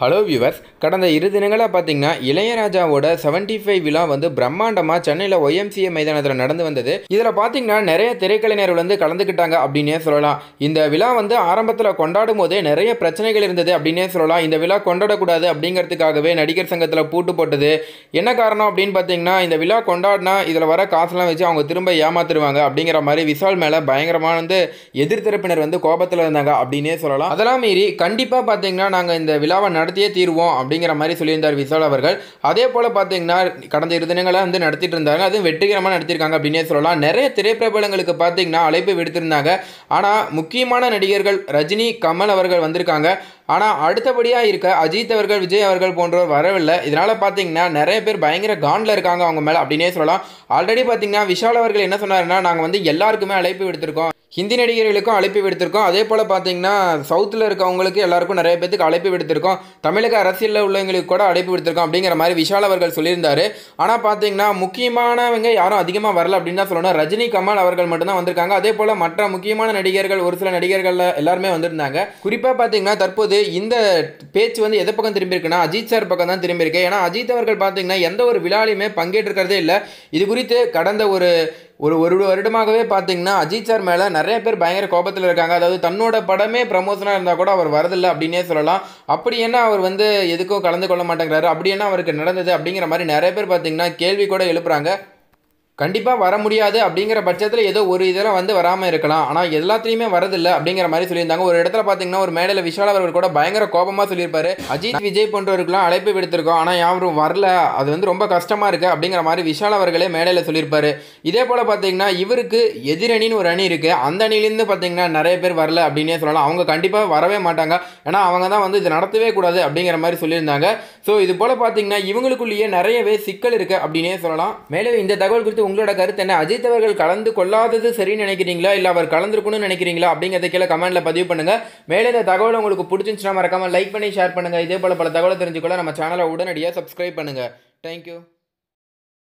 Hello viewers கடந்த இரு தினங்களாக பார்த்தீங்கன்னா இளையராஜாவோட 75 ஃபைவ் விழா வந்து பிரம்மாண்டமாக சென்னையில் ஒய்எம்சிஏ மைதானத்தில் நடந்து வந்தது. இதில் பார்த்தீங்கன்னா நிறைய திரைக்கலைஞர்கள் வந்து கலந்துக்கிட்டாங்க அப்படின்னே சொல்லலாம். இந்த விழா வந்து ஆரம்பத்தில் கொண்டாடும் போதே நிறைய பிரச்சனைகள் இருந்தது அப்படின்னே சொல்லலாம். இந்த விழா கொண்டாடக்கூடாது அப்படிங்கிறதுக்காகவே நடிகர் சங்கத்தில் பூட்டு போட்டது. என்ன காரணம் அப்படின்னு பார்த்தீங்கன்னா இந்த விழா கொண்டாடினா இதில் வர காசுலாம் வச்சு அவங்க திரும்ப ஏமாத்துருவாங்க அப்படிங்கிற மாதிரி விஷால் மேலே பயங்கரமாக வந்து எதிர்த்தரப்பினர் வந்து கோபத்தில் இருந்தாங்க அப்படின்னே சொல்லலாம். அதெல்லாம் மீறி கண்டிப்பாக பார்த்தீங்கன்னா நாங்கள் இந்த விழாவை நடத்தியே தீர்வோம் அப்படிங்கிற மாதிரி சொல்லியிருந்தார் விஷால் அவர்கள். அதே போல் பார்த்தீங்கன்னா கடந்த இரு தினங்களாக வந்து நடத்திட்டு இருந்தாங்க அதுவும் வெற்றிகரமாக நடத்தியிருக்காங்க அப்படின்னே சொல்லலாம். நிறைய திரைப்பிரபலங்களுக்கு பார்த்தீங்கன்னா அழைப்பு விடுத்திருந்தாங்க. ஆனால் முக்கியமான நடிகர்கள் ரஜினி கமல் அவர்கள் வந்திருக்காங்க. ஆனால் அடுத்தபடியாக இருக்க அஜித் அவர்கள் விஜய் அவர்கள் போன்றோர் வரவில்லை. இதனால் பார்த்தீங்கன்னா நிறைய பேர் பயங்கர காண்டில் இருக்காங்க அவங்க மேலே அப்படின்னே சொல்லலாம். ஆல்ரெடி பார்த்தீங்கன்னா விஷால் அவர்கள் என்ன சொன்னாருன்னா நாங்கள் வந்து எல்லாருக்குமே அழைப்பு விடுத்திருக்கோம். ஹிந்தி நடிகர்களுக்கும் அழைப்பு விடுத்திருக்கோம். அதே போல் பார்த்தீங்கன்னா சவுத்தில் இருக்கவங்களுக்கு எல்லாருக்கும் நிறைய பேத்துக்கு அழைப்பு விடுத்திருக்கோம். தமிழக அரசியலில் உள்ளவங்களுக்கு கூட அழைப்பு விடுத்திருக்கோம் அப்படிங்கிற மாதிரி விஷால் அவர்கள் சொல்லியிருந்தார். ஆனால் பார்த்தீங்கன்னா முக்கியமானவங்க யாரும் அதிகமாக வரல அப்படின்னு தான் சொல்லணும். ரஜினி கமல் அவர்கள் மட்டும்தான் வந்திருக்காங்க. அதே போல் மற்ற முக்கியமான நடிகர்கள் ஒரு சில நடிகர்களில் எல்லாருமே வந்திருந்தாங்க. குறிப்பாக பார்த்தீங்கன்னா தற்போது இந்த பேச்சு வந்து எதை பக்கம் திரும்பியிருக்குன்னா அஜித் சார் பக்கம் தான் திரும்பி ஏன்னா அஜித் அவர்கள் பார்த்தீங்கன்னா எந்த ஒரு விழாலையுமே பங்கேற்றிருக்கிறதே இல்லை. இது குறித்து கடந்த ஒரு ஒரு ஒரு வருடமாகவே பார்த்தீங்கன்னா அஜித் சார் மேலே நிறைய பேர் பயங்கர கோபத்தில் இருக்காங்க. அதாவது தன்னோட படமே ப்ரமோஷனாக இருந்தால் கூட அவர் வரதில்லை அப்படின்னே சொல்லலாம். அப்படி என்ன அவர் வந்து எதுக்கும் கலந்து கொள்ள மாட்டேங்கிறாரு? அப்படி என்ன அவருக்கு நடந்தது அப்படிங்கிற மாதிரி நிறைய பேர் பார்த்தீங்கன்னா கேள்வி கூட எழுப்புறாங்க. கண்டிப்பாக வர முடியாது அப்படிங்கிற பட்சத்தில் ஏதோ ஒரு இதில் வந்து வராமல் இருக்கலாம். ஆனால் எல்லாத்துலேயுமே வரதில்லை அப்படிங்கிற மாதிரி சொல்லியிருந்தாங்க. ஒரு இடத்துல பார்த்தீங்கன்னா ஒரு மேடையில் விஷால் அவர்கள் கூட பயங்கர கோபமாக சொல்லியிருப்பாரு. அஜித் விஜய் போன்றவருக்குலாம் அழைப்பு விடுத்திருக்கோம். ஆனால் யாரும் வரல. அது வந்து ரொம்ப கஷ்டமாக இருக்குது அப்படிங்கிற மாதிரி விஷால் அவர்களே மேடையில் சொல்லியிருப்பாரு. இதே போல் பார்த்தீங்கன்னா இவருக்கு எதிரணின்னு ஒரு அணி இருக்குது அந்த அணிலேருந்து பார்த்தீங்கன்னா நிறைய பேர் வரல அப்படின்னே சொல்லலாம். அவங்க கண்டிப்பாக வரவே மாட்டாங்க. ஏன்னா அவங்க தான் வந்து இது நடத்தவே கூடாது அப்படிங்கிற மாதிரி சொல்லியிருந்தாங்க. ஸோ இது போல் பார்த்தீங்கன்னா இவங்களுக்குள்ளேயே நிறையவே சிக்கல் இருக்குது அப்படின்னே சொல்லலாம். மேலும் இந்த தகவல் குறித்து உங்களோட கருத்து என்ன? அஜித் அவர்கள் கலந்து கொள்ளாதது சரின்னு நினைக்கிறீங்களா? இல்லை அவர் கலந்துருக்கணும்னு நினைக்கிறீங்களா? அப்படிங்கிறத கீழே கமெண்ட்ல பதிவு பண்ணுங்க. மேலே இந்த தகவல் உங்களுக்கு பிடிச்சிருந்துச்சுன்னா மறக்காம லைக் பண்ணி ஷேர் பண்ணுங்க. இதே போல பல தகவலை தெரிஞ்சுக்கொள்ள நம்ம சேனலை உடனடியாக சப்ஸ்கிரைப் பண்ணுங்க. தேங்க்யூ